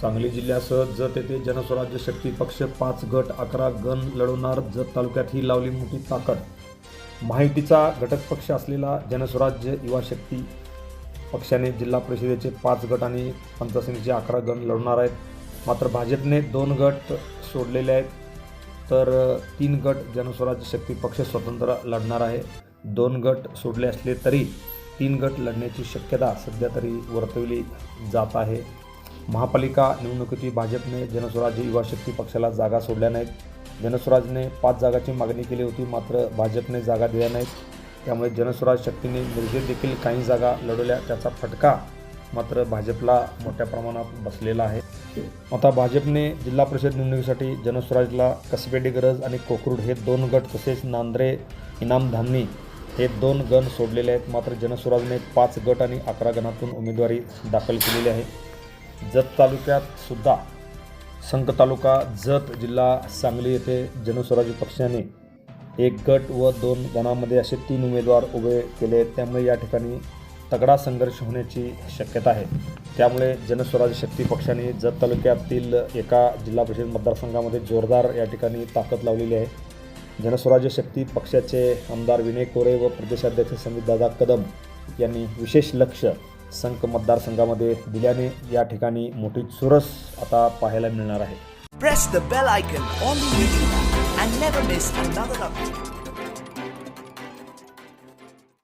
सांगली जिल्ह्यासह जत येथे जनस्वराज्य शक्ती पक्ष पाच गट अकरा गण लढवणार. जत तालुक्यात ही लावली मोठी ताकद. माहितीचा घटक पक्ष असलेला जनस्वराज्य युवा शक्ती पक्षाने जिल्हा परिषदेचे पाच गट आणि पंचायत अकरा गण लढवणार आहेत. मात्र भाजपने दोन गट सोडलेले आहेत. तर तीन गट जनस्वराज्य शक्ती पक्ष स्वतंत्र लढणार आहे. दोन गट सोडले असले तरी तीन गट लढण्याची शक्यता सध्या तरी वर्तवली जात आहे. महापालिका निवडणुकीची भाजपने जनस्वराज्य युवा शक्ती पक्षाला जागा सोडल्या नाहीत. जनस्वराजने पाच जागाची मागणी केली होती मात्र भाजपने जागा दिल्या नाहीत. त्यामुळे जनस्वराज शक्तीने मिरजेत देखील काही जागा लढवल्या. त्याचा फटका मात्र भाजपला मोठ्या प्रमाणात बसलेला आहे. आता भाजपने जिल्हा परिषद निवडणुकीसाठी जनस्वराजला कसबे गरज आणि कोकरूड हे दोन गट तसेच नांद्रे इनाम धामणी हे दोन गण सोडलेले आहेत. मात्र जनस्वराजने पाच गट आणि अकरा गणातून उमेदवारी दाखल केलेली आहे. जत तालुक्यात सुद्धा संक तालुका जत जिल्हा सांगली येथे जनस्वराज्य पक्षाने एक गट व दोन गणामध्ये असे तीन उमेदवार उभे केले. आहेत त्यामुळे या ठिकाणी तगडा संघर्ष होण्याची शक्यता आहे. त्यामुळे जनस्वराज्य शक्ती पक्षाने जत तालुक्यातील एका जिल्हा परिषद मतदारसंघामध्ये जोरदार या ठिकाणी ताकद लावलेली आहे. जनस्वराज्य शक्ती पक्षाचे आमदार विनय कोरे व प्रदेशाध्यक्ष समितदादा कदम यांनी विशेष लक्ष संक मतदारसंघामध्ये दिल्याने या ठिकाणी मोठी चुरस आता पाहायला मिळणार आहे.